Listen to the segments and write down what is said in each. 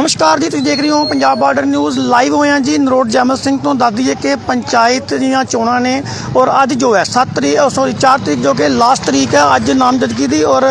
ਨਮਸਕਾਰ ਜੀ ਤੁਸੀਂ ਦੇਖ ਰਹੇ ਹੋ ਪੰਜਾਬ ਬਾਰਡਰ ਨਿਊਜ਼ ਲਾਈਵ ਹੋਏ ਹਾਂ ਜੀ। ਨਰੋਡ ਜੈਮਲ ਸਿੰਘ ਤੋਂ ਦੱਸ ਦਈਏ ਕਿ ਪੰਚਾਇਤ ਦੀਆਂ ਚੋਣਾਂ ਨੇ ਔਰ ਅੱਜ ਜੋ ਹੈ 7 ਤਰੀਕ ਸੌਰੀ 4 ਤਰੀਕ ਜੋ ਕਿ ਲਾਸਟ ਤਰੀਕ ਹੈ ਅੱਜ ਨਾਮਜ਼ਦਗੀ ਦੀ ਔਰ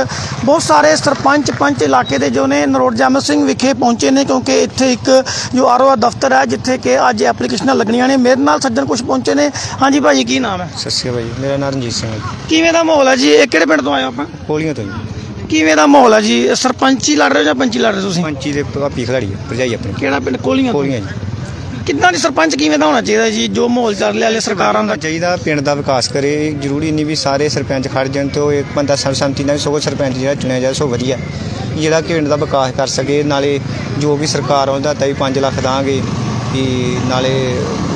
ਬਹੁਤ ਸਾਰੇ ਸਰਪੰਚ ਪੰਚ ਇਲਾਕੇ ਦੇ ਜੋ ਨੇ ਨਰੋਡ ਜੈਮਲ ਸਿੰਘ ਵਿਖੇ ਪਹੁੰਚੇ ਨੇ ਕਿਉਂਕਿ ਇੱਥੇ ਇੱਕ ਜੋ ਆਰਓ ਦਫ਼ਤਰ ਹੈ ਜਿੱਥੇ ਕਿ ਅੱਜ ਐਪਲੀਕੇਸ਼ਨਾਂ ਲੱਗਣੀਆਂ ਨੇ। ਮੇਰੇ ਨਾਲ ਸੱਜਣ ਕੁਝ ਪਹੁੰਚੇ ਨੇ। ਹਾਂਜੀ ਭਾਜੀ ਕੀ ਨਾਮ ਹੈ? ਅਕਾਲ ਭਾਈ ਮੇਰਾ ਨਾਮ ਰਣਜੀਤ ਸਿੰਘ ਹੈ। ਕਿਵੇਂ ਦਾ ਮਾਹੌਲ ਹੈ ਜੀ? ਇਹ ਕਿਹੜੇ ਪਿੰਡ ਤੋਂ ਆਏ ਹੋ ਆਪਾਂ? ਕੋਲੀਆਂ ਤੋਂ ਜੀ। ਕਿਵੇਂ ਦਾ ਮਾਹੌਲ ਹੈ ਜੀ? ਸਰਪੰਚੀ ਲੜ ਰਹੇ ਹੋ ਜਾਂ ਪੰਚੀ ਲੜ ਰਹੇ ਹੋ ਤੁਸੀਂ? ਪੰਚੀ ਦੇ ਭਾਪੀ ਖਿਲਾੜੀ ਹੈ ਭਰਜਾਈ ਆਪਣੀ। ਕਿਹੜਾ ਪਿੰਡ? ਕੋਲੀਆਂ ਤੋਂ? ਕੋਲੀਆਂ ਜੀ। ਕਿੰਨਾ ਦੀ ਸਰਪੰਚ ਕਿਵੇਂ ਦਾ ਹੋਣਾ ਚਾਹੀਦਾ ਜੀ? ਜੋ ਮਾਹੌਲ ਚੱਲ ਰਿਹਾ ਹਲੇ ਸਰਕਾਰਾਂ ਦਾ। ਚਾਹੀਦਾ ਪਿੰਡ ਦਾ ਵਿਕਾਸ ਕਰੇ। ਜ਼ਰੂਰੀ ਨਹੀਂ ਵੀ ਸਾਰੇ ਸਰਪੰਚ ਖੜ ਜਾਣ ਤੇ ਉਹ ਇੱਕ ਬੰਦਾ ਸਰਬਸੰਮਤੀ ਨਾਲ ਸਗੋਂ ਸਰਪੰਚ ਜਿਹੜਾ ਚੁਣਿਆ ਜਾਏ ਸੋ ਵਧੀਆ। ਜਿਹੜਾ ਕਿ ਪਿੰਡ ਦਾ ਵਿਕਾਸ ਕਰ ਸਕੇ ਨਾਲੇ ਜੋ ਵੀ ਸਰਕਾਰ ਉਹਦਾ ਤਾਂ ਵੀ 5 ਲੱਖ ਦਾਂਗੇ ਕਿ ਨਾਲੇ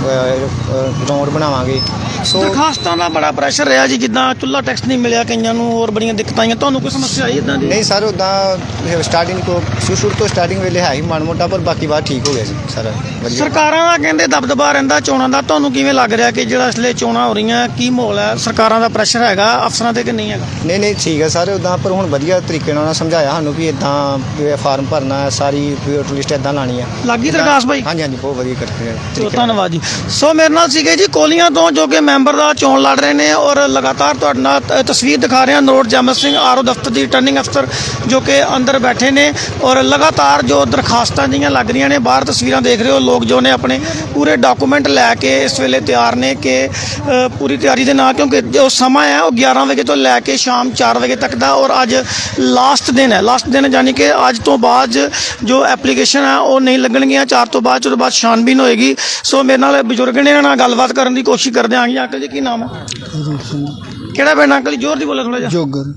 ਗਰਾਊਂਡ ਬਣਾਵਾਂਗੇ। ਸੋ ਦਰਖਾਸਤਾਂ ਦਾ ਬੜਾ ਪ੍ਰੈਸ਼ਰ ਰਿਹਾ ਜੀ ਜਿੱਦਾਂ ਚੁੱਲਾ ਟੈਕਸ ਨਹੀਂ ਮਿਲਿਆ ਕਈਆਂ ਨੂੰ ਹੋਰ ਬੜੀਆਂ ਦਿੱਕਤਾਂ ਆਈਆਂ। ਤੁਹਾਨੂੰ ਕੋਈ ਸਮੱਸਿਆ ਆਈ ਇਦਾਂ ਦੀ? ਨਹੀਂ ਸਰ ਉਦਾਂ ਸਟਾਰਟਿੰਗ ਕੋ ਸ਼ੁਰੂ ਸ਼ੁਰੂ ਤੋਂ ਸਟਾਰਟਿੰਗ ਵੇਲੇ ਹੈ ਹੀ ਮਾੜਾ ਮੋਟਾ ਪਰ ਬਾਕੀ ਬਾਅਦ ਠੀਕ ਹੋ ਗਿਆ ਸੀ ਸਾਰਾ ਵਧੀਆ। ਸਰਕਾਰਾਂ ਦਾ ਕਹਿੰਦੇ ਦਬਦਬਾ ਰਹਿੰਦਾ ਚੋਣਾਂ ਦਾ। ਤੁਹਾਨੂੰ ਕਿਵੇਂ ਲੱਗ ਰਿਹਾ ਕਿ ਜਿਹੜਾ ਇਸਲੇ ਚੋਣਾਂ ਹੋ ਰਹੀਆਂ ਕੀ ਮਾਹੌਲ ਹੈ? ਸਰਕਾਰਾਂ ਦਾ ਪ੍ਰੈਸ਼ਰ ਹੈਗਾ ਅਫਸਰਾਂ ਤੇ ਕਿ ਨਹੀਂ ਹੈਗਾ? ਨਹੀਂ ਨਹੀਂ ਠੀਕ ਹੈ ਸਰ ਉਦਾਂ ਪਰ ਹੁਣ ਵਧੀਆ ਤਰੀਕੇ ਨਾਲ ਉਹਨਾਂ ਸਮਝਾਇਆ ਸਾਨੂੰ ਵੀ ਇਦਾਂ ਫਾਰਮ ਭਰਨਾ ਹੈ ਸਾਰੀ ਵੋਟਰ ਲਿਸਟ ਇਦਾਂ ਲਾਣੀ ਹੈ। ਲੱਗੀ ਦਰਖਾਸਤ ਭਾਈ ਹਾਂਜੀ ਹਾਂਜੀ ਬਹੁਤ ਵਧੀਆ ਚਲੋ ਧੰਨਵਾਦ ਜੀ। ਸੋ ਮੇਰੇ ਨਾਲ ਸੀਗੇ ਜੀ ਕੋਲੀਆਂ ਤੋਂ ਜੋ ਕਿ ਮੈਂਬਰ ਦਾ ਚੋਣ ਲੜ ਰਹੇ ਨੇ ਔਰ ਲਗਾਤਾਰ ਤੁਹਾਡੇ ਨਾਲ ਤ- ਤਸਵੀਰ ਦਿਖਾ ਰਹੇ ਹਾਂ। ਨੋਟ ਜਮਤ ਸਿੰਘ ਆਰਓ ਦਫ਼ਤਰ ਦੀ ਰਿਟਰਨਿੰਗ ਅਫਸਰ ਜੋ ਕਿ ਅੰਦਰ ਬੈਠੇ ਨੇ ਔਰ ਲਗਾਤਾਰ ਜੋ ਦਰਖਾਸਤਾਂ ਜੀਆਂ ਲੱਗ ਰਹੀਆਂ ਨੇ ਬਾਹਰ ਤਸਵੀਰਾਂ ਦੇਖ ਰਹੇ ਹੋ। ਲੋਕ ਜੋ ਨੇ ਆਪਣੇ ਪੂਰੇ ਡਾਕੂਮੈਂਟ ਲੈ ਕੇ ਇਸ ਵੇਲੇ ਤਿਆਰ ਨੇ ਕਿ ਅ, ਪੂਰੀ ਤਿਆਰੀ ਦੇ ਨਾਲ ਕਿਉਂਕਿ ਜੋ ਸਮਾਂ ਹੈ ਉਹ 11 ਵਜੇ ਤੋਂ ਲੈ ਕੇ ਸ਼ਾਮ 4 ਵਜੇ ਤੱਕ ਦਾ ਔਰ ਅੱਜ ਲਾਸਟ ਦਿਨ ਹੈ। ਲਾਸਟ ਦਿਨ ਯਾਨੀ ਕਿ ਅੱਜ ਤੋਂ ਬਾਅਦ ਜੋ ਐਪਲੀਕੇਸ਼ਨ ਹੈ ਉਹ ਨਹੀਂ ਲੱਗਣਗੀਆਂ। 4 ਤੋਂ ਬਾਅਦ ਤੋਂ ਬਾਅਦ ਛਾਨਬੀਨ ਹੋਏਗੀ। ਸੋ ਮੇਰੇ ਨਾਲ ਬਜ਼ੁਰਗ ਨੇ ਇਹਨਾਂ ਨਾਲ ਗੱਲਬਾਤ ਕਰਨ ਦੀ ਕੋਸ਼ਿਸ਼ ਕਰਦੇ ਆਂਗੇ ਅੰਕਲ ਜੀ ਕੀ ਨਾਮ ਹੈ ਕਿਹੜਾ ਪਿੰਡ ਅੰਕਲ ਜੀ? ਜ਼ੋਰ ਦੀ ਬੋਲੋ ਥੋੜਾ ਜਿਹਾ। ਜੋਗਰ।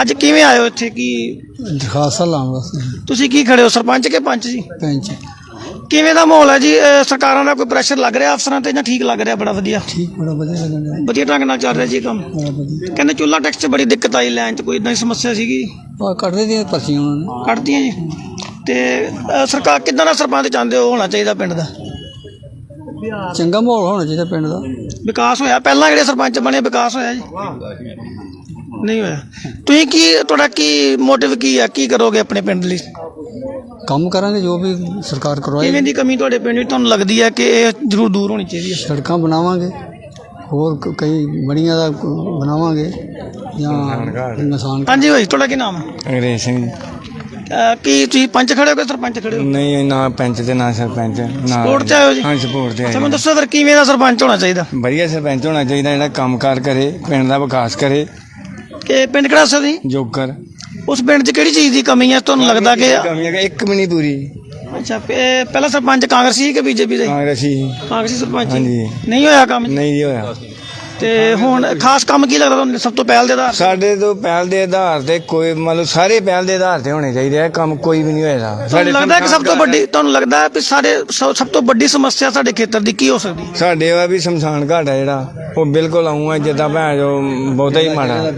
ਅੱਜ ਕਿਵੇਂ ਆਏ ਹੋ ਇੱਥੇ? ਕੀ ਦਰਖਾਸਤਾਂ ਲਾਉਣ ਵਾਸਤੇ। ਤੁਸੀਂ ਕੀ ਖੜੇ ਹੋ? ਸਰਪੰਚ ਕੇ ਪੰਚ ਜੀ? ਪੈਂਚ। ਕਿਵੇਂ ਦਾ ਮਾਹੌਲ ਹੈ ਜੀ? ਸਰਕਾਰਾਂ ਦਾ ਕੋਈ ਪ੍ਰੈਸ਼ਰ ਲੱਗ ਰਿਹਾ ਅਫਸਰਾਂ ਤੇ ਜਾਂ ਠੀਕ ਲੱਗ ਰਿਹਾ ਬੜਾ ਵਧੀਆ? ਠੀਕ ਬੜਾ ਵਧੀਆ ਲੱਗਣ ਡਿਆ, ਵਧੀਆ ਢੰਗ ਨਾਲ ਚੱਲ ਰਿਹਾ ਜੀ ਕੰਮ। ਕਹਿੰਦੇ ਚੁੱਲਾ ਟੈਕਸ 'ਚ ਬੜੀ ਦਿੱਕਤ ਆਈ ਲੈਣ 'ਚ ਕੋਈ ਇਦਾਂ ਦੀ ਸਮੱਸਿਆ ਸੀਗੀ? ਆ ਕੱਢਦੇ ਦੀਆਂ ਪਰਚੀਆਂ ਉਹਨਾਂ ਨੇ। ਕੱਢਦੀਆਂ ਜੀ। ਤੇ ਸਰਕਾਰ ਕਿੱਦਾਂ ਦਾ ਸਰਪੰਚ ਚਾਹੁੰਦੇ ਹੋ? ਹੋਣਾ ਚਾਹੀਦਾ ਪਿੰਡ ਦਾ? ਚੰਗਾ ਮਾਹੌਲ ਹੋਣਾ ਚਾਹੀਦਾ ਪਿੰਡ ਦਾ। ਵਿਕਾਸ ਹੋਇਆ। ਪਹਿਲਾਂ ਜਿਹੜੇ ਸਰਪੰਚ ਬਣੇ ਵਿਕਾਸ ਹੋਇਆ ਜੀ। ਨਹੀਂ ਹੋਇਆ। ਤੁਸੀਂ ਕੀ ਤੁਹਾਡਾ ਕੀ ਮੋਟਿਵ ਕੀ ਹੈ ਕੀ ਕਰੋਗੇ ਆਪਣੇ ਪਿੰਡ ਲਈ? ਕੰਮ ਕਰਾਂਗੇ ਜੋ ਵੀ ਸਰਕਾਰ ਕਰਵਾਏ ਕਿਵੇਂ ਦੀ ਕਮੀ ਤੁਹਾਡੇ ਪਿੰਡ ਵਿੱਚ? ਤੁਹਾਨੂੰ ਲੱਗਦੀ ਹੈ ਕਿ ਇਹ ਜ਼ਰੂਰ ਦੂਰ ਹੋਣੀ ਚਾਹੀਦੀ ਹੈ ਸੜਕਾਂ ਬਣਾਵਾਂਗੇ। ਹੋਰ ਕ- ਕਈ ਬੜੀਆਂ ਦਾ ਕ- ਬਣਾਵਾਂਗੇ। ਜਾਂ ਨਿਸ਼ਾਨ ਹਾਂਜੀ ਭਾਈ ਤੁਹਾਡਾ ਕੀ ਨਾਮ ਹੈ ਅੰਗਰੇਜ਼ ਸਿੰਘ। ਜੀ। ਅਹ ਕੀ ਤੁਸੀਂ ਪੰਚ ਖੜੇ ਹੋ ਕਿ ਸਰਪੰਚ ਖੜੇ ਹੋ? ਨਹੀਂ ਨਾ ਪੰਚ ਤੇ ਨਾ ਸਰਪੰਚ ਨਾ ਸਪੋਰਟ ਚ ਆਏ ਹੋ ਜੀ। ਹਾਂ ਸਪੋਰਟ ਤੇ ਅੱਛਾ ਆਏ ਮੈਨੂੰ ਦੱਸੋ ਫਿਰ ਕਿਵੇਂ ਦਾ ਸਰਪੰਚ ਹੋਣਾ ਚਾਹੀਦਾ? ਵਧੀਆ ਸਰਪੰਚ ਹੋਣਾ ਚਾਹੀਦਾ ਜਿਹੜਾ ਕੰਮਕਾਰ ਕਰੇ ਪਿੰਡ ਦਾ ਵਿਕਾਸ ਕਰੇ। ਕਿ ਪਿੰਡ ਕਿਹੜਾ ਸੀ ਜੋਗਰ। ਉਸ ਪਿੰਡ 'ਚ ਕਿਹੜੀ ਚੀਜ਼ ਦੀ ਕਮੀ ਹੈ? ਤੁਹਾਨੂੰ ਲੱਗਦਾ ਕਿ ਕਮੀ ਹੈ ਇੱਕ ਵੀ ਨਹੀਂ ਪੂਰੀ। ਅੱਛਾ ਇਹ ਪਹਿਲਾ ਸਰਪੰਚ ਕਾਂਗਰਸੀ ਕਿ ਬੀਜੇਪੀ ਦਾ? ਕਾਂਗਰਸੀ। ਕਾਂਗਰਸੀ ਸਰਪੰਚ ਹਾਂਜੀ। ਨਹੀਂ ਹੋਇਆ ਕੰਮ? ਨਹੀਂ ਜੀ ਹੋਇਆ। ਤੇ ਹੁਣ ਖਾਸ ਕੰਮ ਕੀ ਲੱਗਦਾ ਤੁਹਾਨੂੰ? ਸਭ ਤੋਂ ਪਹਿਲ ਦੇ ਆਧਾਰ? ਸਾਡੇ ਤੋਂ ਪਹਿਲ ਦੇ ਆਧਾਰ ਤੇ ਕੋਈ ਮਤਲਬ ਸਾਰੇ ਪਹਿਲ ਦੇ ਆਧਾਰ ਤੇ ਹੋਣੇ ਚਾਹੀਦੇ ਆ ਕੰਮ ਕੋਈ ਵੀ ਨਹੀਂ ਹੋਏਗਾ। ਤੁਹਾਨੂੰ ਲੱਗਦਾ ਕਿ ਸਭ ਤੋਂ ਵੱਡੀ ਤੁਹਾਨੂੰ ਲੱਗਦਾ ਹੈ ਕਿ ਸਾਡੇ ਸਭ ਤੋਂ ਵੱਡੀ ਸਮੱਸਿਆ ਸਾਡੇ ਖੇਤਰ ਦੀ ਕੀ ਹੋ ਸਕਦੀ? ਹੈ ਸਾਡੇ ਵਾ ਵੀ ਸ਼ਮਸ਼ਾਨ ਘਾਟ ਆ ਜਿਹੜਾ। ਉਹ ਬਿਲਕੁਲ ਆਉਂ ਆ ਜਿੱਦਾਂ ਭੈਣ ਜੋ ਬਹੁਤਾ ਹੀ ਮਾੜਾ।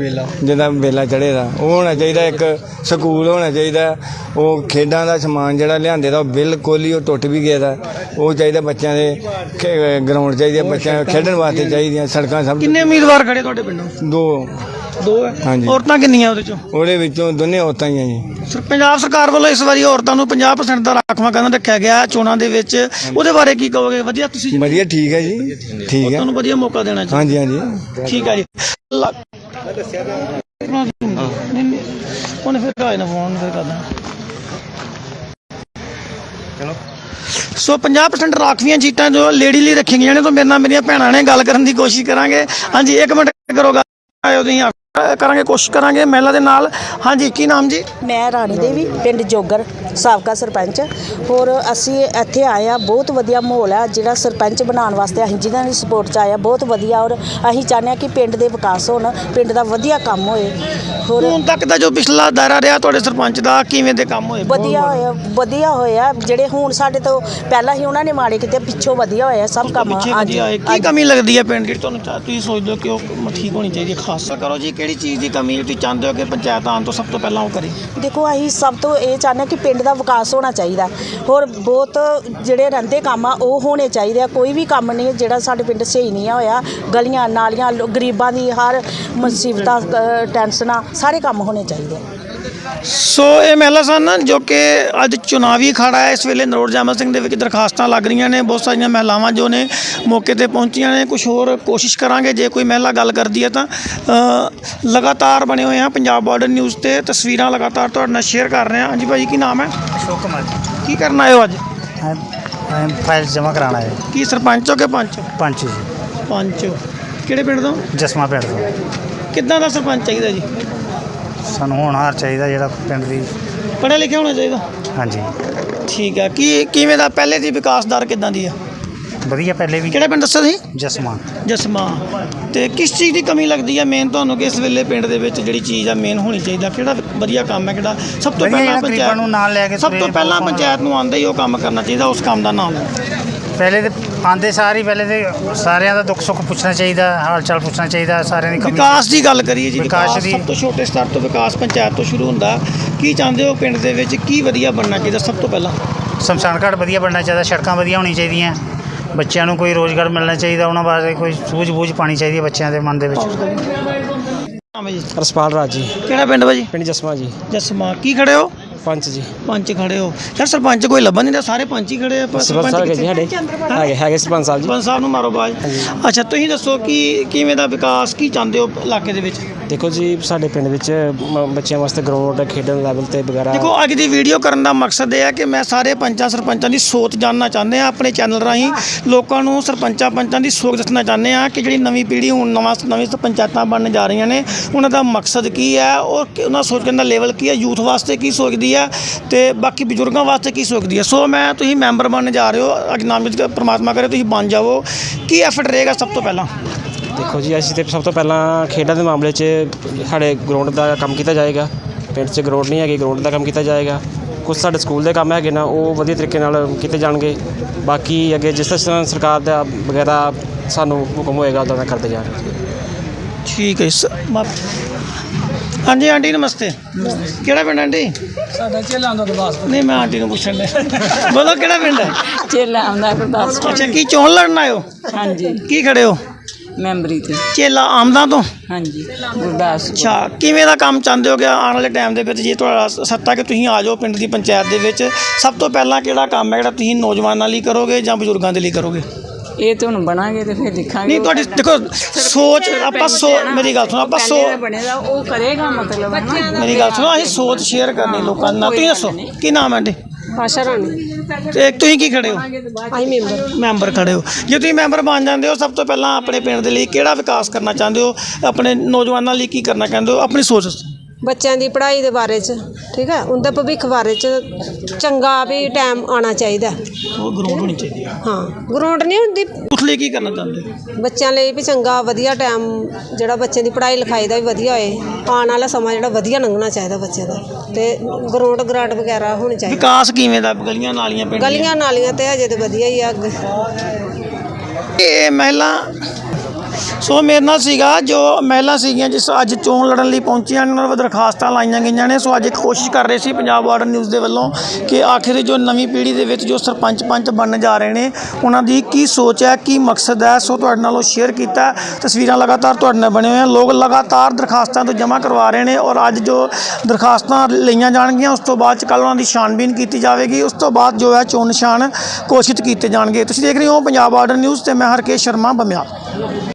ਜਿੱਦਾਂ ਬੇਲਾ ਚੜੇ ਦਾ ਉਹ ਹੋਣਾ ਚਾਹੀਦਾ ਇੱਕ ਸਕੂਲ ਹੋਣਾ ਚਾਹੀਦਾ। ਉਹ ਖੇਡਾਂ ਦਾ ਸਮਾਨ ਜਿਹੜਾ ਲਿਆਂਦੇ ਦਾ ਉਹ ਬਿਲਕੁਲ ਹੀ ਉਹ ਟੁੱਟ ਵੀ ਗਿਆ ਦਾ। ਉਹ ਚਾਹੀਦਾ ਬੱਚਿਆਂ ਦੇ ਗਰਾਊਂਡ ਚਾਹੀਦੇ ਆ, ਬੱਚਿਆਂ ਨੂੰ ਖੇਡਣ ਵਾਸਤੇ ਚਾਹੀਦੀਆਂ ਸੜਕਾਂ ਸਭ ਕਿੰਨੇ ਉਮੀਦਵਾਰ ਖੜੇ ਤੁਹਾਡੇ ਪਿੰਡੋਂ? ਦੋ। ਦੋ ਹੈ? ਹਾਂਜੀ। ਔਰਤਾਂ ਕਿੰਨੀਆਂ ਉਹਦੇ ਚੋਂ? ਉਹਦੇ ਵਿੱਚੋਂ ਦੋਨੇ ਔਰਤਾਂ ਹੀ ਆ ਜੀ। ਸਰ ਪੰਜਾਬ ਸਰਕਾਰ ਵੱਲੋਂ ਇਸ ਵਾਰੀ ਔਰਤਾਂ ਨੂੰ 50% ਦਾ ਰਾਖਵਾਂ ਕਦਮ ਰੱਖਿਆ ਗਿਆ ਹੈ ਚੋਣਾਂ ਦੇ ਵਿੱਚ। ਉਹਦੇ ਬਾਰੇ ਕੀ ਕਹੋਗੇ? ਵਧੀਆ ਤੁਸੀਂ? ਵਧੀਆ ਠੀਕ ਹੈ ਜੀ। ਠੀਕ ਹੈ। ਤੁਹਾਨੂੰ ਵਧੀਆ ਮੌਕਾ ਦੇਣਾ ਚਾਹੀਦਾ। ਹਾਂਜੀ ਹਾਂਜੀ। ਠੀਕ ਹੈ ਜੀ। ਲ- ਨਹੀਂ, ਨਹੀਂ, ਉਹਨੇ ਫਿਰ ਨਾ ਫੋਨ ਫਿਰ ਕਰਦਾ ਸੋ 50% ਰਾਖਵੀਆਂ ਸੀਟਾਂ ਜੋ ਲੇਡੀ ਲਈ ਰੱਖੀਆਂ ਗਈਆਂ ਨੇ, ਤਾਂ ਮੇਰੇ ਨਾਲ ਮੇਰੀਆਂ ਭੈਣਾਂ ਨੇ ਗੱਲ ਕਰਨ ਦੀ ਕੋਸ਼ਿਸ਼ ਕਰਾਂਗੇ। ਹਾਂਜੀ, ਇੱਕ ਮਿੰਟ ਕਰੋ, ਗੱਲ ਆਇਓ ਤੁਸੀਂ। ਆ- ਕਰਾਂਗੇ ਕੋਸ਼ਿਸ਼ ਕਰਾਂਗੇ ਮਹਿਲਾ ਦੇ ਨਾਲ। ਹਾਂਜੀ ਕੀ ਨਾਮ ਜੀ? ਮੈਂ ਰਾਣੀ ਦੇਵੀ ਪਿੰਡ ਜੋਗਰ ਸਾਬਕਾ ਸਰਪੰਚ। ਹੋਰ ਅਸੀਂ ਇੱਥੇ ਆਏ ਆ ਬਹੁਤ ਵਧੀਆ ਮਾਹੌਲ ਆ ਜਿਹੜਾ ਸਰਪੰਚ ਬਣਾਉਣ ਵਾਸਤੇ ਅਸੀਂ ਜਿਨ੍ਹਾਂ ਦੀ ਸਪੋਰਟ 'ਚ ਆਇਆ ਬਹੁਤ ਵਧੀਆ। ਔਰ ਅਸੀਂ ਚਾਹੁੰਦੇ ਹਾਂ ਕਿ ਪਿੰਡ ਦੇ ਵਿਕਾਸ ਹੋਣ ਪਿੰਡ ਦਾ ਵਧੀਆ ਕੰਮ ਹੋਏ। ਹੋਰ ਹੁਣ ਤੱਕ ਦਾ ਜੋ ਪਿਛਲਾ ਦਾਇਰਾ ਰਿਹਾ ਤੁਹਾਡੇ ਸਰਪੰਚ ਦਾ ਕਿਵੇਂ ਦੇ ਕੰਮ ਹੋਏ? ਵਧੀਆ ਹੋਇਆ ਵਧੀਆ ਹੋਇਆ ਜਿਹੜੇ ਹੁਣ ਸਾਡੇ ਤੋਂ ਪਹਿਲਾਂ ਹੀ ਉਹਨਾਂ ਨੇ ਮਾੜੇ ਕੀਤੇ ਪਿੱਛੋਂ ਵਧੀਆ ਹੋਇਆ ਸਭ ਕੰਮ। ਪਿੱਛੇ ਕੀ ਕਮੀ ਲੱਗਦੀ ਹੈ ਪਿੰਡ ਦੀ? ਤੁਹਾਨੂੰ ਚਾ- ਤੁਸੀਂ ਸੋਚਦੇ ਹੋ ਕਿ ਉਹ ਮ- ਠੀਕ ਹੋਣੀ ਚਾਹੀਦੀ ਹੈ। ਖਾਸ ਕਰੋ ਜੀ ਕਿਹੜੀ ਚੀਜ਼ ਦੀ ਕਮੀ ਤੁਸੀਂ ਚਾਹੁੰਦੇ ਹੋ ਕਿ ਪੰਚਾਇਤ ਆਉਣ ਤੋਂ ਸਭ ਤੋਂ ਪਹਿਲਾਂ ਉਹ ਕਰੇ? ਦੇਖੋ ਅਸੀਂ ਸਭ ਤੋਂ ਇਹ ਚਾਹੁੰਦੇ ਹਾਂ ਕਿ ਪਿੰਡ ਦਾ ਵਿਕਾਸ ਹੋਣਾ ਚਾਹੀਦਾ ਹੋਰ ਬਹੁਤ ਜਿਹੜੇ ਰਹਿੰਦੇ ਕੰਮ ਆ ਉਹ ਹੋਣੇ ਚਾਹੀਦੇ ਆ। ਕੋਈ ਵੀ ਕੰਮ ਨਹੀਂ ਜਿਹੜਾ ਸਾਡੇ ਪਿੰਡ ਸਹੀ ਨਹੀਂ ਹੋਇਆ। ਗਲੀਆਂ ਨਾਲੀਆਂ ਲੋ- ਗਰੀਬਾਂ ਦੀ ਹਰ ਮੁਸੀਬਤਾਂ ਅ, ਟੈਨਸ਼ਨਾਂ ਸਾਰੇ ਕੰਮ ਹੋਣੇ ਚਾਹੀਦੇ ਆ। ਸੋ ਇਹ ਮਹਿਲਾ ਸਨ ਜੋ ਕਿ ਅੱਜ ਚੁਣਾਵੀ ਖੜਾ ਹੈ ਇਸ ਵੇਲੇ ਨਰੋੜ ਜਾਮਲ ਸਿੰਘ ਦੇ ਵਿੱਚ। ਦਰਖਾਸਤਾਂ ਲੱਗ ਰਹੀਆਂ ਨੇ ਬਹੁਤ ਸਾਰੀਆਂ ਮਹਿਲਾਵਾਂ ਜੋ ਨੇ ਮੌਕੇ ਤੇ ਪਹੁੰਚੀਆਂ ਨੇ। ਕੁਝ ਹੋਰ ਕੋਸ਼ਿਸ਼ ਕਰਾਂਗੇ ਜੇ ਕੋਈ ਮਹਿਲਾ ਗੱਲ ਕਰਦੀ ਹੈ ਤਾਂ ਲਗਾਤਾਰ ਬਣੇ ਹੋਏ ਆ ਪੰਜਾਬ ਬਾਰਡਰ ਨਿਊਜ਼ ਤੇ। ਤਸਵੀਰਾਂ ਲਗਾਤਾਰ ਤੁਹਾਡੇ ਨਾਲ ਸ਼ੇਅਰ ਕਰ ਰਹੇ ਹਾਂ। ਹਾਂਜੀ ਭਾਈ ਕੀ ਨਾਮ ਹੈ? ਅਸ਼ੋਕ ਕੁਮਾਰ ਜੀ। ਕੀ ਕਰਨਾ ਆਇਓ ਅੱਜ? ਐਮ ਫਾਈਲ ਜਮ੍ਹਾਂ ਕਰਾਉਣਾ ਹੈ ਕੀ ਸਰਪੰਚ ਹੋ ਕੇ ਪੰਚ ਹੋ? ਪੰਚ ਜੀ। ਪੰਚ ਕਿਹੜੇ ਪਿੰਡ ਤੋਂ? ਜਸਮਾ ਪਿੰਡ ਤੋਂ। ਕਿੱਦਾਂ ਦਾ ਸਰਪੰਚ ਚਾਹੀਦਾ ਜੀ? ਸਾਨੂੰ ਹੋਣਹਾਰ ਚਾਹੀਦਾ ਜਿਹੜਾ ਪਿੰਡ ਦੀ ਪੜ੍ਹਿਆ ਲਿਖਿਆ ਹੋਣਾ ਚਾਹੀਦਾ? ਹਾਂਜੀ। ਠੀਕ ਹੈ ਕੀ ਕਿਵੇਂ ਦਾ ਪਹਿਲੇ ਦੀ ਵਿਕਾਸ ਦਰ ਕਿੱਦਾਂ ਦੀ ਆ? ਵਧੀਆ ਪਹਿਲੇ ਵੀ। ਕਿਹੜਾ ਪਿੰਡ ਦੱਸਿਆ ਸੀ ਜਸਮਾ। ਜਸਮਾ। ਤੇ ਕਿਸ ਚੀਜ਼ ਦੀ ਕਮੀ ਲੱਗਦੀ ਹੈ ਮੇਨ ਤੁਹਾਨੂੰ ਕਿ ਇਸ ਵੇਲੇ ਪਿੰਡ ਦੇ ਵਿੱਚ ਜਿਹੜੀ ਚੀਜ਼ ਆ ਮੇਨ ਹੋਣੀ ਚਾਹੀਦਾ? ਕਿਹੜਾ ਵਧੀਆ ਕੰਮ ਹੈ ਕਿਹੜਾ ਸਭ ਤੋਂ ਵਧੀਆ ਪਹਿਲਾਂ ਜਿਹੜਾ ਗਰੀਬਾਂ ਨੂੰ ਨਾਲ ਲੈ ਕੇ ਸਭ ਤੋਂ ਤੁਰੇ ਪਹਿਲਾਂ ਬਹੁਤ ਪੰਚਾਇਤ ਨੂੰ ਆਂਦਾ ਹੀ ਉਹ ਕੰਮ ਕਰਨਾ ਚਾਹੀਦਾ ਉਸ ਕੰਮ ਦਾ ਨਾਮ ਲਓ ਪਹਿਲੇ ਤੇ ਆਂਦੇ ਸਾਰ ਹੀ ਪਹਿਲੇ ਤੇ ਸਾਰਿਆਂ ਦਾ ਦੁੱਖ ਸੁੱਖ ਪੁੱਛਣਾ ਚਾਹੀਦਾ ਹਾਲ ਚਾਲ ਪੁੱਛਣਾ ਚਾਹੀਦਾ ਸਾਰਿਆਂ ਦੀ ਕਮੀ। ਵਿਕਾਸ ਦੀ ਗੱਲ ਕਰੀਏ ਜੀ ਵਿਕਾਸ ਵਿਕਾਸ ਦੀ- ਸਭ ਤੋਂ ਛੋਟੇ ਸਤਰ ਤੋਂ ਵਿਕਾਸ ਪੰਚਾਇਤ ਤੋਂ ਸ਼ੁਰੂ ਹੁੰਦਾ। ਕੀ ਚਾਹੁੰਦੇ ਹੋ ਪਿੰਡ ਦੇ ਵਿੱਚ ਕੀ ਵਧੀਆ ਬਣਨਾ ਚਾਹੀਦਾ ਸਭ ਤੋਂ ਪਹਿਲਾਂ? ਸ਼ਮਸ਼ਾਨ ਘਾਟ ਵਧੀਆ ਬਣਨਾ ਚਾਹੀਦਾ ਸੜਕਾਂ ਵਧੀਆ ਹੋਣੀ ਚਾਹੀਦੀਆਂ। ਬੱਚਿਆਂ ਨੂੰ ਕੋਈ ਰੋਜ਼ਗਾਰ ਮਿਲਣਾ ਚਾਹੀਦਾ ਉਹਨਾਂ ਵਾਸਤੇ ਕੋਈ ਸੂਝ-ਬੂਝ ਪਾਣੀ ਚਾਹੀਦੀ ਹੈ ਬੱਚਿਆਂ ਦੇ ਮਨ ਦੇ ਵਿੱਚ। ਨਾਮ ਹੈ ਜੀ? ਰਸਪਾਲ ਰਾਜ ਜੀ। ਕਿਹੜਾ ਪਿੰਡ ਵਾ ਜੀ? ਪਿੰਡ ਜਸਮਾ ਜੀ। ਜਸਮਾ ਕੀ ਖੜੇ ਹੋ? ਪੰਚ ਜੀ। ਪੰਚ ਖੜੇ ਹੋ। ਯਾਰ ਸਰਪੰਚ ਕੋਈ ਲੱਭਣ ਨਹੀਂ ਰਿਹਾ ਸਾਰੇ ਪੰਚ ਹੀ ਖੜੇ ਆ ਪਰ ਸਰਪੰਚ ਸਾਹਿਬ ਹੈਗੇ ਜੀ ਸਾਡੇ। ਹੈਗੇ ਹੈਗੇ ਸਰਪੰਚ ਸਾਹਿਬ ਜੀ। ਸਰਪੰਚ ਸਾਹਿਬ ਨੂੰ ਮਾਰੋ ਬਾਜ ਅੱਛਾ ਤੁਸੀਂ ਦੱਸੋ ਕਿ ਕਿਵੇਂ ਦਾ ਵਿਕਾਸ ਕੀ ਚਾਹੁੰਦੇ ਹੋ ਇਲਾਕੇ ਦੇ ਵਿੱਚ? ਦੇਖੋ ਜੀ ਸਾਡੇ ਪਿੰਡ ਵਿੱਚ ਮ- ਬੱਚਿਆਂ ਵਾਸਤੇ ਗਰਾਊਂਡ ਖੇਡਣ ਲੈਵਲ ਤੇ ਵਗੈਰਾ। ਦੇਖੋ ਅੱਜ ਦੀ ਵੀਡੀਓ ਕਰਨ ਦਾ ਮਕਸਦ ਇਹ ਹੈ ਕਿ ਮੈਂ ਸਾਰੇ ਪੰਚਾਂ ਸਰਪੰਚਾਂ ਦੀ ਸੋਚ ਜਾਣਨਾ ਚਾਹੁੰਦੇ ਆ ਆਪਣੇ ਚੈਨਲ ਰਾਹੀਂ। ਲੋਕਾਂ ਨੂੰ ਸਰਪੰਚਾਂ ਪੰਚਾਂ ਦੀ ਸੋਚ ਦੱਸਣਾ ਚਾਹੁੰਦੇ ਆ ਕਿ ਜਿਹੜੀ ਨਵੀਂ ਪੀੜ੍ਹੀ ਹੁਣ ਨਵਾਂ ਨਵੀਂ ਪੰਚਾਇਤਾਂ ਬਣਨ ਜਾ ਰਹੀਆਂ ਨੇ ਉਹਨਾਂ ਦਾ ਮਕਸਦ ਕੀ ਹੈ ਔਰ ਕਿ ਉਹਨਾਂ ਸੋਚਣ ਦਾ ਲੈਵਲ ਕੀ ਹੈ ਯੂਥ ਵਾਸਤੇ ਕੀ ਸੋਚਦੀ ਹੈ ਤੇ ਬਾਕੀ ਬਜ਼ੁਰਗਾਂ ਵਾਸਤੇ ਕੀ ਸੋਚਦੀ ਹੈ ਸੋ ਮੈਂ ਤੁਸੀਂ ਮੈਂਬਰ ਬਣਨ ਜਾ ਰਹੇ ਹੋ ਅੱਜ ਨਾਮ ਵਿੱਚ ਪ੍ਰਮਾਤਮਾ ਕਰੇ ਤੁਸੀਂ ਬਣ ਜਾਵੋ। ਕੀ ਐਫਰਟ ਰਹੇਗਾ ਸਭ ਤੋਂ ਪਹਿਲਾਂ? ਦੇਖੋ ਜੀ ਅਸੀਂ ਤੇ ਸਭ ਤੋਂ ਪਹਿਲਾਂ ਖੇਡਾਂ ਦੇ ਮਾਮਲੇ 'ਚ ਸਾਡੇ ਗਰਾਊਂਡ ਦਾ ਕੰਮ ਕੀਤਾ ਜਾਏਗਾ। ਪਿੰਡ 'ਚ ਗਰਾਊਂਡ ਨਹੀਂ ਹੈਗੀ ਗਰਾਊਂਡ ਦਾ ਕੰਮ ਕੀਤਾ ਜਾਏਗਾ। ਕੁਝ ਸਾਡੇ ਸਕੂਲ ਦੇ ਕੰਮ ਹੈਗੇ ਨਾ ਉਹ ਵਧੀਆ ਤਰੀਕੇ ਨਾਲ ਕੀਤੇ ਜਾਣਗੇ। ਬਾਕੀ ਅੱਗੇ ਜਿਸ ਤਰ੍ਹਾਂ ਸਰਕਾਰ ਦਾ ਵਗੈਰਾ ਸਾਨੂੰ ਹੁਕਮ ਹੋਏਗਾ ਉਦਾਂ ਦਾ ਕਰਦੇ ਜਾਣਗੇ ਠੀਕ ਹੈ ਸ- ਮਾ- ਹਾਂਜੀ ਆਂਟੀ ਨਮਸਤੇ। ਕਿਹੜਾ ਪਿੰਡ ਆਂਟੀ? ਸਾਡਾ ਚੇਲਾ ਆਉਂਦਾ ਗੁਰਦਾਸਪੁਰ। ਨਹੀਂ ਮੈਂ ਆਂਟੀ ਨੂੰ ਪੁੱਛਣ ਦੇ ਬੋਲੋ ਕਿਹੜਾ ਪਿੰਡ ਹੈ? ਚੇਲਾ ਆਉਂਦਾ ਗੁਰਦਾਸਪੁਰ। ਅੱਛਾ ਕੀ ਚੋਣ ਲੜਨ ਆਇਓ ਹਾਂਜੀ। ਕੀ ਖੜੇ ਹੋ? ਮੈਂਬਰੀ ਤੇ ਚੇਲਾ ਆਮਦਾਂ ਤੋਂ? ਹਾਂਜੀ ਗੁਰਦਾਸਪੁਰ। ਅੱਛਾ ਕਿਵੇਂ ਦਾ ਕੰਮ ਚਾਹੁੰਦੇ ਹੋ ਕਿ ਆਉਣ ਵਾਲੇ ਟਾਈਮ ਦੇ ਵਿੱਚ ਜੇ ਤੁਹਾਡਾ ਸੱਤਾ ਕਿ ਤੁਸੀਂ ਆ ਜਾਓ ਪਿੰਡ ਦੀ ਪੰਚਾਇਤ ਦੇ ਵਿੱਚ ਸਭ ਤੋਂ ਪਹਿਲਾਂ ਕਿਹੜਾ ਕੰਮ ਹੈ ਜਿਹੜਾ ਤੁਸੀਂ ਨੌਜਵਾਨਾਂ ਲਈ ਕਰੋਗੇ ਜਾਂ ਬਜ਼ੁਰਗਾਂ ਦੇ ਲਈ ਕਰੋਗੇ? ਇਹ ਤੇ ਹੁਣ ਬਣਾਂਗੇ ਤੇ ਫਿਰ ਲਿਖਾਂਗੇ ਨਹੀਂ ਤੁਹਾਡੀ ਦੇਖੋ ਸੋਚ ਆਪਾਂ ਸੋ ਮੇਰੀ ਗੱਲ ਸੁਣੋ ਆਪਾਂ ਸੋ ਬਣੇਗਾ ਉਹ ਕਰੇਗਾ ਮਤਲਬ ਮੇਰੀ ਗੱਲ ਸੁਣੋ ਅਸੀਂ ਸੋਚ ਸ਼ੇਅਰ ਕਰਨੀ ਲੋਕਾਂ ਨਾਲ ਤੁਸੀਂ ਦੱਸੋ ਕੀ ਨਾਮ ਹੈ ਆਸ਼ਾ ਰਾਣੀ। ਤੇ ਤੁਸੀਂ ਕੀ ਖੜੇ ਹੋ? ਆਈ ਮੈਂਬਰ ਮੈਂਬਰ ਖੜੇ ਹੋ। ਜੇ ਤੁਸੀਂ ਮੈਂਬਰ ਬਣ ਜਾਂਦੇ ਹੋ ਸਭ ਤੋਂ ਪਹਿਲਾਂ ਆਪਣੇ ਪਿੰਡ ਦੇ ਲਈ ਕਿਹੜਾ ਵਿਕਾਸ ਕਰਨਾ ਚਾਹੁੰਦੇ ਹੋ? ਆਪਣੇ ਨੌਜਵਾਨਾਂ ਲਈ ਕੀ ਕਰਨਾ ਚਾਹੁੰਦੇ ਹੋ? ਆਪਣੀ ਸੋਚ ਦੱਸੋ। ਬੱਚਿਆਂ ਦੀ ਪੜ੍ਹਾਈ ਦੇ ਬਾਰੇ ਚ ਠੀਕ ਹੈ? ਉਹਦਾ ਭਵਿੱਖ ਬਾਰੇ ਚ ਚੰਗਾ ਵੀ ਟਾਈਮ ਆਉਣਾ ਚਾਹੀਦਾ। ਉਹ ਗਰਾਊਂਡ ਹੋਣੀ ਚਾਹੀਦੀ ਹੈ ਹਾਂ ਗਰਾਊਂਡ ਨਹੀਂ ਹੁੰਦੀ। ਉਸ ਲਈ ਕੀ ਕਰਨਾ ਚਾਹੁੰਦੇ? ਹੋ ਬੱਚਿਆਂ ਲਈ ਵੀ ਚੰਗਾ ਵਧੀਆ ਟਾਈਮ ਜਿਹੜਾ ਬੱਚੇ ਦੀ ਪੜ੍ਹਾਈ ਲਿਖਾਈ ਦਾ ਵੀ ਵਧੀਆ ਹੋਏ। ਆਉਣ ਵਾਲਾ ਸਮਾਂ ਜਿਹੜਾ ਵਧੀਆ ਲੰਘਣਾ ਚਾਹੀਦਾ ਬੱਚੇ ਦਾ। ਤੇ ਗਰਾਊਂਡ ਗਰਾਟ ਵਗੈਰਾ ਹੋਣੀ ਚਾਹੀਦੀ। ਵਿਕਾਸ ਕਿਵੇਂ ਦਾ? ਗਲੀਆਂ ਨਾਲੀਆਂ ਪਿੰਡ ਦੀਆਂ? ਗਲੀਆਂ ਨਾਲੀਆਂ ਤੇ ਹਜੇ ਤੇ ਵਧੀਆ ਹੀ ਆ ਅੱਗੇ। ਇਹ ਮਹਿਲਾ ਸੋ ਮੇਰੇ ਨਾਲ ਸੀਗਾ ਜੋ ਮਹਿਲਾ ਸੀਗੀਆਂ ਜਿਸ ਅੱਜ ਚੋਣ ਲੜਨ ਲਈ ਪਹੁੰਚੀਆਂ ਨੇ, ਉਹਨਾਂ ਵੱਲੋਂ ਦਰਖਾਸਤਾਂ ਲਾਈਆਂ ਗਈਆਂ ਨੇ। ਸੋ ਅੱਜ ਕੋਸ਼ਿਸ਼ ਕਰ ਰਹੇ ਸੀ ਪੰਜਾਬ ਬਾਰਡਰ ਨਿਊਜ਼ ਦੇ ਵੱਲੋਂ ਕਿ ਆਖਿਰ ਜੋ ਨਵੀਂ ਪੀੜ੍ਹੀ ਦੇ ਵਿੱਚ ਜੋ ਸਰਪੰਚ ਪੰਚ ਬਣਨ ਜਾ ਰਹੇ ਨੇ, ਉਹਨਾਂ ਦੀ ਕੀ ਸੋਚ ਹੈ, ਕੀ ਮਕਸਦ ਹੈ? ਸੋ ਤੁਹਾਡੇ ਨਾਲ ਉਹ ਸ਼ੇਅਰ ਕੀਤਾ। ਤਸਵੀਰਾਂ ਲਗਾਤਾਰ ਤੁਹਾਡੇ ਨਾਲ ਬਣੇ ਹੋਏ ਆ ਲੋਕ ਲਗਾਤਾਰ ਦਰਖਾਸਤਾਂ ਤੋਂ ਜਮ੍ਹਾਂ ਕਰਵਾ ਰਹੇ ਨੇ ਔਰ ਅੱਜ ਜੋ ਦਰਖਾਸਤਾਂ ਲਈਆਂ ਜਾਣਗੀਆਂ, ਉਸ ਤੋਂ ਬਾਅਦ ਚ ਕੱਲ੍ਹ ਉਹਨਾਂ ਦੀ ਛਾਣਬੀਨ ਕੀਤੀ ਜਾਵੇਗੀ। ਉਸ ਤੋਂ ਬਾਅਦ ਜੋ ਹੈ ਚੋਣ ਨਿਸ਼ਾਨ ਘੋਸ਼ਿਤ ਕੀਤੇ ਜਾਣਗੇ। ਤੁਸੀਂ ਦੇਖ ਰਹੇ ਹੋ ਪੰਜਾਬ ਬਾਰਡਰ ਨਿਊਜ਼ ਤੇ ਮੈਂ ਹਰਕੇਸ਼ ਸ਼ਰਮਾ ਬਮਿਆਲ।